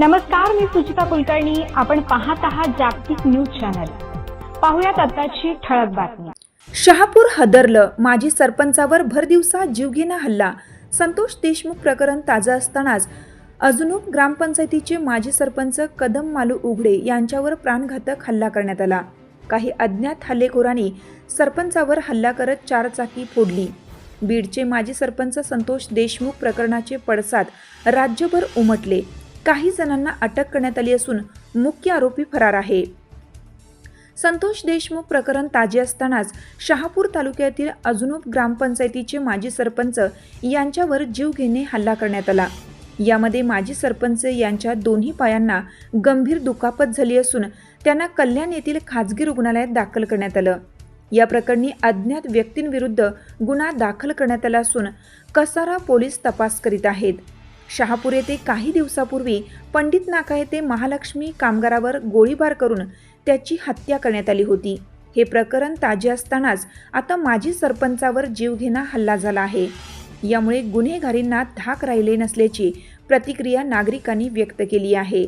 नमस्कार मी सुचिता कुलकर्णी. आपण पाहत आहात जागतिक न्यूज चॅनल. पाहुयात आताची ठळक बातमी. शहापूर हदरलं माजी सरपंचावर भरदिवसा जीवघेणा हल्ला. संतोष देशमुख प्रकरण ताजं असतानाच अजूनूप ग्रामपंचायतीचे माजी सरपंच कदम मालू उघडे यांच्यावर प्राणघातक हल्ला करण्यात आला. काही अज्ञात हल्लेखोरांनी सरपंचावर हल्ला करत चारचाकी फोडली. बीडचे माजी सरपंच संतोष देशमुख प्रकरणाचे पडसाद राज्यभर उमटले. काही जणांना अटक करण्यात आली असून मुख्य आरोपी फरार आहे. संतोष देशमुख प्रकरण ताजे असतानाच शहापूर तालुक्यातील अजूनूप ग्रामपंचायतीचे माजी सरपंच यांच्यावर जीवघेणे हल्ला करण्यात आला. यामध्ये माजी सरपंच यांच्या दोन्ही पायांना गंभीर दुखापत झाली असून त्यांना कल्याण येथील खाजगी रुग्णालयात दाखल करण्यात आलं. या प्रकरणी अज्ञात व्यक्तींविरुद्ध गुन्हा दाखल करण्यात आला असून कसारा पोलीस तपास करीत आहेत. शहापूर येथे काही दिवसापूर्वी पंडित नाका येथे महालक्ष्मी कामगारावर गोळीबार करून त्याची हत्या करण्यात आली होती. हे प्रकरण ताजे असतानाच आता माजी सरपंचावर जीवघेणा हल्ला झाला आहे. यामुळे गुन्हेगारींना धाक राहिले नसल्याची प्रतिक्रिया नागरिकांनी व्यक्त केली आहे.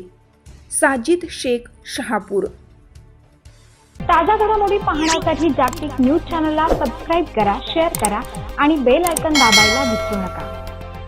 साजिद शेख शहापूर. ताज्या घडामोडी पाहण्यासाठी जागतिक न्यूज चॅनलला सबस्क्राईब करा शेअर करा आणि बेल ऐकन दाबायला विसरू नका.